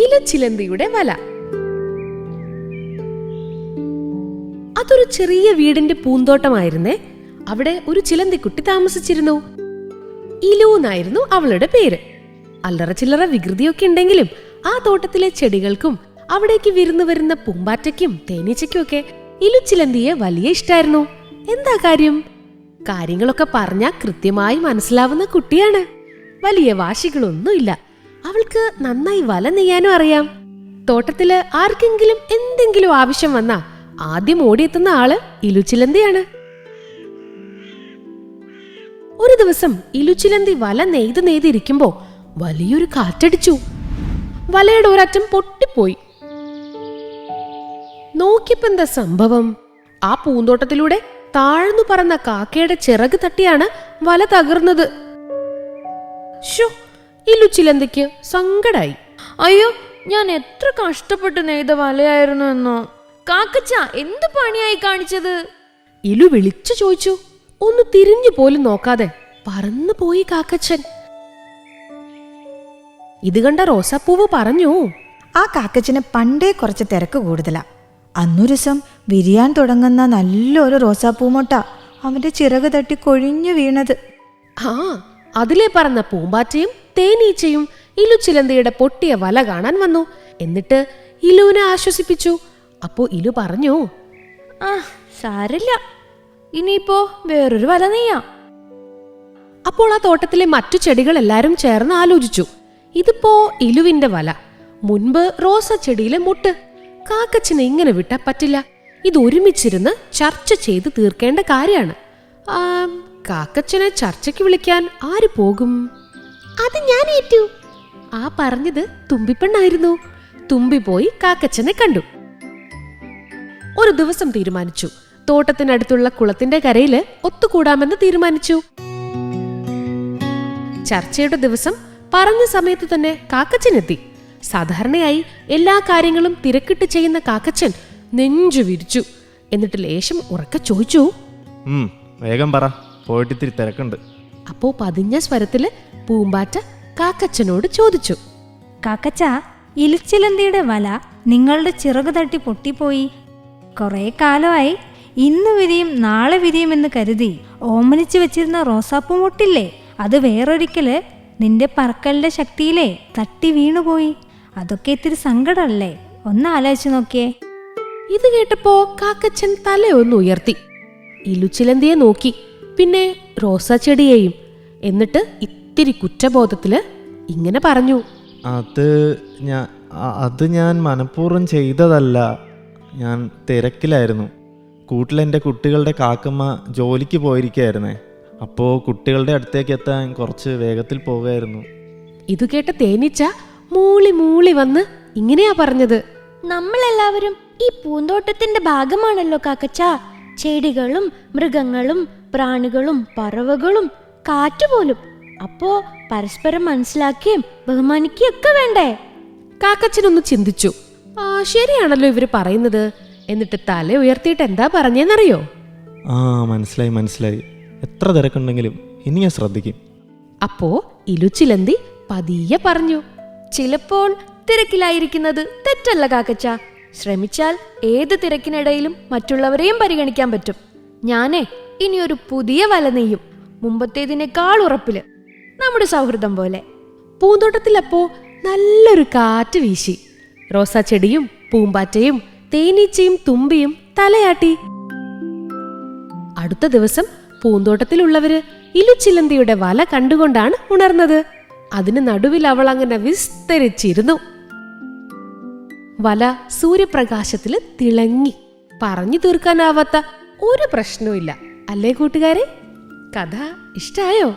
ഇലച്ചിലന്തിയുടെ വല. അതൊരു ചെറിയ വീടിന്റെ പൂന്തോട്ടമായിരുന്നേ. അവിടെ ഒരു ചിലന്തിക്കുട്ടി താമസിച്ചിരുന്നു. ഇലു എന്നായിരുന്നു അവളുടെ പേര്. അല്ലറ ചില്ലറ വികൃതിയൊക്കെ ഉണ്ടെങ്കിലും ആ തോട്ടത്തിലെ ചെടികൾക്കും അവിടേക്ക് വിരുന്നു വരുന്ന പൂമ്പാറ്റയ്ക്കും തേനീച്ചയ്ക്കും ഒക്കെ ഇലുച്ചിലന്തിയെ വലിയ ഇഷ്ടായിരുന്നു. എന്താ കാര്യം? കാര്യങ്ങളൊക്കെ പറഞ്ഞാൽ കൃത്യമായി മനസ്സിലാവുന്ന കുട്ടിയാണ്. വലിയ വാശികളൊന്നുമില്ല. അവൾക്ക് നന്നായി വല നെയ്യാനും അറിയാം. തോട്ടത്തിൽ ആർക്കെങ്കിലും എന്തെങ്കിലും ആവശ്യം വന്നാ ആദ്യം ഓടിയെത്തുന്ന ആൾ ഇലുച്ചിലന്തിയാണ് ഒരു ദിവസം ഇലുച്ചിലന്തി വല നെയ്ത് നെയ്തിരിക്കുമ്പോ വലിയൊരു കാറ്റടിച്ചു. വലയുടെ ഒരറ്റം പൊട്ടിപ്പോയി. നോക്കിയപ്പോ എന്താ സംഭവം? ആ പൂന്തോട്ടത്തിലൂടെ താഴ്ന്നു പറന്ന കാക്കയുടെ ചിറക് തട്ടിയാണ് വല തകർന്നത്. ഷോ ഇലുച്ചിലന്തിക്ക് സങ്കടായി. അയ്യോ ഞാൻ എത്ര കഷ്ടപ്പെട്ട് നെയ്ത വലയായിരുന്നു എന്നോ. കാക്കച്ച എന്ത് പണിയായി കാണിച്ചത്? ഇലു വിളിച്ചു ചോദിച്ചു. ഒന്ന് തിരിഞ്ഞു പോലും നോക്കാതെ പറന്നു പോയി കാക്കച്ചൻ. ഇത് കണ്ട റോസാപ്പൂവ് പറഞ്ഞു. ആ കാക്കച്ചന് പണ്ടേ കുറച്ച് തിരക്ക് കൂടുതലാ. അന്നു ദിവസം വിരിയാൻ തുടങ്ങുന്ന നല്ലൊരു റോസാപ്പൂമൊട്ട അവന്റെ ചിറക് തട്ടി കൊഴിഞ്ഞു വീണത്. ആ അതിലേ പറഞ്ഞ പൂമ്പാറ്റയും തേനീച്ചയും ഇലു ചിലന്തയുടെ പൊട്ടിയ വല കാണാൻ വന്നു. എന്നിട്ട് ഇലുവിനെ ആശ്വസിപ്പിച്ചു. അപ്പോ ഇലു പറഞ്ഞു ആ സാരില്ല. ഇനിയിപ്പോ വേറൊരു വല നെയ്യാം. അപ്പോൾ ആ തോട്ടത്തിലെ മറ്റു ചെടികൾ എല്ലാരും ചേർന്ന് ആലോചിച്ചു. ഇതിപ്പോ ഇലുവിന്റെ വല മുൻപ് റോസ ചെടിയിലെ മുട്ട്. കാക്കച്ചിനെ ഇങ്ങനെ വിട്ടാ പറ്റില്ല. ഇത് ഒരുമിച്ചിരുന്ന് ചർച്ച ചെയ്ത് തീർക്കേണ്ട കാര്യമാണ്. കാക്കച്ചനെ ചർച്ചയ്ക്ക് വിളിക്കാൻ ആര് പോകും? അത് ഞാൻ ഏറ്റു. ആ പറഞ്ഞത് തുമ്പിപ്പെണ്ണായിരുന്നു. തുമ്പി പോയി കാക്കച്ചനെ കണ്ടു. ഒരു ദിവസം തീരുമാനിച്ചു. തോട്ടത്തിനടുത്തുള്ള കുളത്തിന്റെ കരയിൽ ഒത്തുകൂടാമെന്ന് തീരുമാനിച്ചു. ചർച്ചയുടെ ദിവസം പറഞ്ഞ സമയത്ത് തന്നെ കാക്കച്ചനെത്തി സാധാരണയായി എല്ലാ കാര്യങ്ങളും തിരക്കിട്ട് ചെയ്യുന്ന കാക്കച്ചൻ നെഞ്ചു വിരിച്ചു. എന്നിട്ട് ലേശം ഉറക്കെ ചോദിച്ചു. വേഗം പറ. പോയിട്ട് ഇത്തിരി തിരക്കുണ്ട്. അപ്പോ പതിഞ്ഞ സ്വരത്തിൽ പൂമ്പാറ്റ കാക്കച്ചനോട് ചോദിച്ചു. കാക്കച്ച ഇലിച്ചിലന്തിയുടെ വല നിങ്ങളുടെ ചിറക് തട്ടി പൊട്ടിപ്പോയി. കുറേ കാലമായി ഇന്ന് വിരിയും നാളെ വിരിയുമെന്ന് കരുതി ഓമനിച്ചു വെച്ചിരുന്ന റോസാപ്പൂ മുട്ടില്ലേ? അത് വേറൊരിക്കൽ നിന്റെ പറക്കലിന്റെ ശക്തിയിലേ തട്ടി വീണുപോയി. അതൊക്കെ ഇത്തിരി സങ്കടമല്ലേ? ഒന്ന് ആലോചിച്ചു നോക്കിയേ. ഇത് കേട്ടപ്പോ കാക്കച്ചൻ തലയൊന്ന് ഉയർത്തി. ഇലുച്ചിലന്തിയെ നോക്കി പിന്നെ റോസാ ചെടിയെയും എന്നിട്ട് ഇത്തിരി കുറ്റബോധത്തിൽ ഇങ്ങനെ പറഞ്ഞു. അത് ഞാൻ അത് ഞാൻ മനഃപൂർവം ചെയ്തതല്ല. ഞാൻ തിരക്കിലായിരുന്നു. കൂട്ടിലെന്റെ കുട്ടികളുടെ കാക്കമ്മ ജോലിക്ക് പോയിരിക്കുകയായിരുന്നേ അപ്പോൾ കുട്ടികളുടെ അടുത്തേക്ക് എത്താൻ കുറച്ച് വേഗത്തിൽ പോകായിരുന്നു. ഇത് കേട്ട തേനീച്ച മൂളി മൂളി വന്ന് ഇങ്ങനെയാ പറഞ്ഞത്. നമ്മളെല്ലാവരും ഈ പൂന്തോട്ടത്തിന്റെ ഭാഗമാണല്ലോ കാക്കച്ച. ചെടികളും മൃഗങ്ങളും പ്രാണികളും പറവകളും കാറ്റുപോലും അപ്പോ പരസ്പരം മനസ്സിലാക്കുകയും ബഹുമാനിക്കുകയും ഒക്കെ വേണ്ടേ? കാക്കച്ചനൊന്ന് ചിന്തിച്ചു. ആ ശരിയാണല്ലോ ഇവർ പറയുന്നത്. എന്നിട്ട് തല ഉയർത്തിയിട്ട് എന്താ പറഞ്ഞെന്നറിയോ? ആ മനസ്സിലായി മനസ്സിലായി. എത്ര തിരക്കുണ്ടെങ്കിലും ഇനി ഞാൻ ശ്രദ്ധിക്കും. അപ്പോ ഇലുച്ചിലന്തി പതിയെ പറഞ്ഞു. ചിലപ്പോൾ തിരക്കിലായിരിക്കുന്നത് തെറ്റല്ല കാക്കച്ച. ശ്രമിച്ചാൽ ഏത് തിരക്കിനിടയിലും മറ്റുള്ളവരെയും പരിഗണിക്കാൻ പറ്റും. ഞാനേ ഇനിയൊരു പുതിയ വല നെയ്യും മുമ്പത്തേതിനേക്കാൾ ഉറപ്പിൽ. നമ്മുടെ സൗഹൃദം പോലെ. പൂന്തോട്ടത്തിലപ്പോ നല്ലൊരു കാറ്റ് വീശി. റോസാ ചെടിയും പൂമ്പാറ്റയും തേനീച്ചയും തുമ്പിയും തലയാട്ടി. അടുത്ത ദിവസം പൂന്തോട്ടത്തിലുള്ളവര് ഇലുച്ചിലന്തിയുടെ വല കണ്ടുകൊണ്ടാണ് ഉണർന്നത്. അതിന് നടുവിൽ അവൾ അങ്ങനെ വിസ്തരിച്ചിരുന്നു. വല സൂര്യപ്രകാശത്തിൽ തിളങ്ങി. പറഞ്ഞു തീർക്കാനാവാത്ത ഒരു പ്രശ്നവും ഇല്ല അല്ലേ കൂട്ടുകാരെ? കഥ ഇഷ്ടായോ?